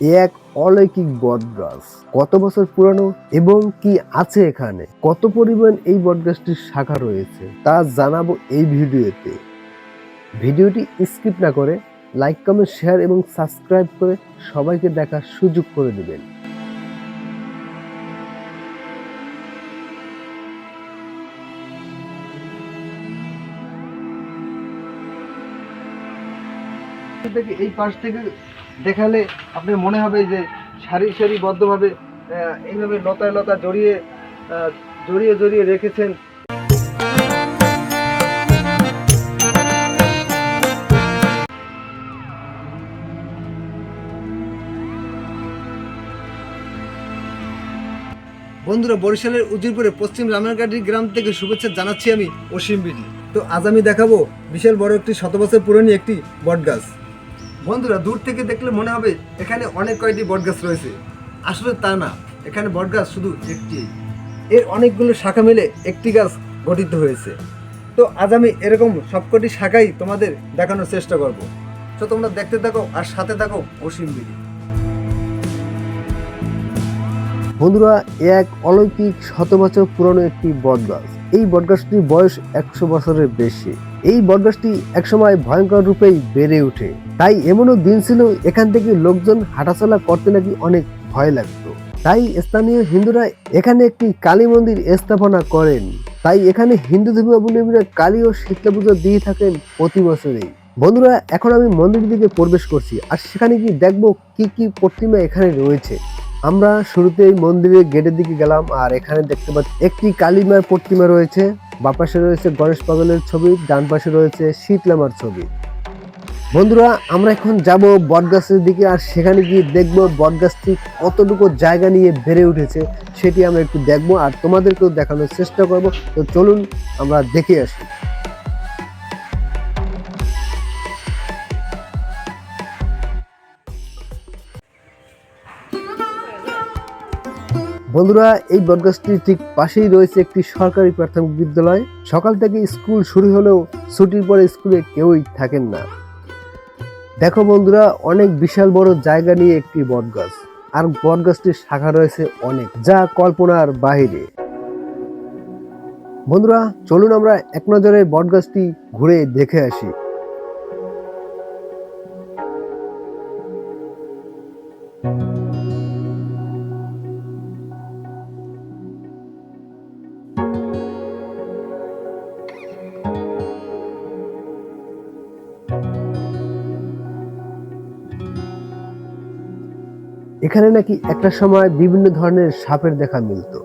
এক অলৌকিক বটগাছ। কত বছর পুরানো এবং কি আছে এখানে? কত পরিমাণ এই বটগাছটির শাখা রয়েছে তা জানাব এই ভিডিওতে। ভিডিওটি স্কিপ না করে লাইক, কমেন্ট, শেয়ার এবং সাবস্ক্রাইব করে সবাইকে দেখার সুযোগ করে দেবেন। থেকে এই পাশ থেকে দেখালে আপনার মনে হবে যে সারি সারি বদ্ধভাবে এইভাবে লতায় লতা জড়িয়ে জড়িয়ে জড়িয়ে রেখেছেন। বন্ধুরা, বরিশালের উজিরপুরে পশ্চিম রানারগাড়ি গ্রাম থেকে শুভেচ্ছা জানাচ্ছি আমি অসীম বিডি তো আজ আমি দেখাবো বিশাল বড় একটি শত বছর পুরনো একটি বটগাছ। বন্ধুরা, দূর থেকে দেখলে মনে হবে এখানে অনেক কয়টি বটগাছ রয়েছে। আসলে তা না, এখানে বটগাছ শুধু একটি। এর অনেকগুলো শাখা মিলে একটি গাছ গঠিত হয়েছে। তো আজ আমি এরকম সবকটি শাখাই তোমাদের দেখানোর চেষ্টা করব। তো তোমরা দেখতে থাকো আর সাথে থাকো অসীম বিডি বন্ধুরা এক অলৌকিক শত বছর পুরনো একটি বটগাছ। এই বটগাছটির বয়স একশো বছরের বেশি। এই বটগাছটি একসময় ভয়ঙ্কর রূপেই বেড়ে ওঠে। তাই এমনও দিন ছিল, এখান থেকে লোকজন হাঁটাচলা করতে নাকি অনেক ভয় লাগতো। তাই স্থানীয় হিন্দুরা এখানে একটি কালী মন্দির স্থাপনা করেন। তাই এখানে হিন্দু ধর্মাবলম্বীরা কালী ও শীতলা পুজো দিয়ে থাকেন প্রতি বছরেই। বন্ধুরা, এখন আমি মন্দিরের দিকে প্রবেশ করছি, আর সেখানে কি দেখব কি কি প্রতিমা এখানে রয়েছে। আমরা শুরুতেই মন্দিরের গেটের দিকে গেলাম, আর এখানে দেখতে পাচ্ছি একটি কালীমার প্রতিমা রয়েছে। বাঁ পাশে রয়েছে গণেশ পাগলের ছবি, ডান পাশে রয়েছে শীতলামার ছবি। বন্ধুরা, আমরা এখন যাব বটগাছের দিকে, আর সেখানে গিয়ে দেখব বটগাছটি কতটুকু জায়গা নিয়ে বেড়ে উঠেছে, সেটি আমরা একটু দেখব, আর তোমাদেরকেও দেখানোর চেষ্টা করব। তো চলুন, আমরা দেখে আসি। বন্ধুরা, এই বটগাছটির ঠিক পাশেই রয়েছে একটি সরকারি প্রাথমিক বিদ্যালয়। সকাল থেকে স্কুল শুরু হলেও ছুটির পরে স্কুলে কেউই থাকেন না। দেখো বন্ধুরা, অনেক বিশাল বড় জায়গা নিয়ে একটি বটগাছ আর বটগাছটির শাখা রয়েছে অনেক, যা কল্পনার বাইরে বন্ধুরা, চলুন আমরা এক নজরে বটগাছটি ঘুরে দেখে আসি। এখানে নাকি একটা সময় বিভিন্ন ধরনের সাপের দেখা মিলতো।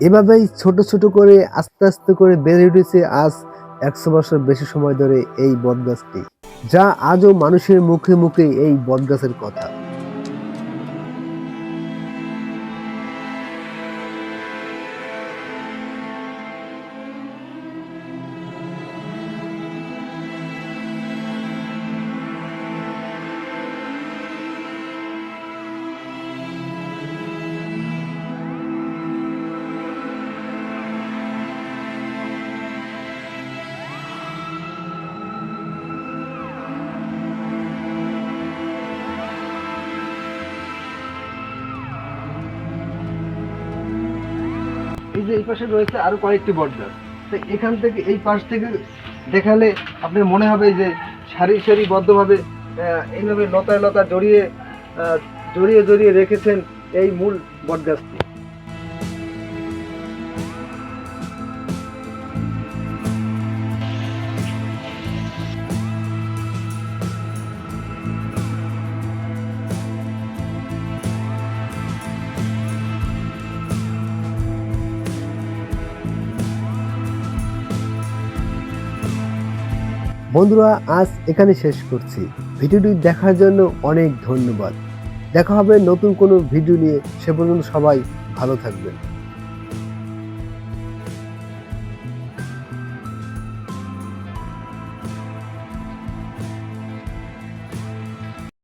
এভাবেই ছোট ছোট করে আস্তে আস্তে করে বেড়ে উঠেছে আজ একশো বছর বেশি সময় ধরে এই বটগাছটি, যা আজও মানুষের মুখে মুখে এই বটগাছের কথা। এই যে এই পাশে রয়েছে আরও কয়েকটি বটগাছ তো এখান থেকে এই পাশ থেকে দেখালে আপনার মনে হবে যে সারি সারি বদ্ধভাবে এইভাবে লতায় লতা জড়িয়ে জড়িয়ে জড়িয়ে রেখেছেন এই মূল বটগাছটি। বন্ধুরা, আজ এখানে শেষ করছি। ভিডিওটি দেখার জন্য অনেক ধন্যবাদ। দেখা হবে নতুন কোনো ভিডিও নিয়ে। সে পর্যন্ত সবাই ভালো থাকবেন।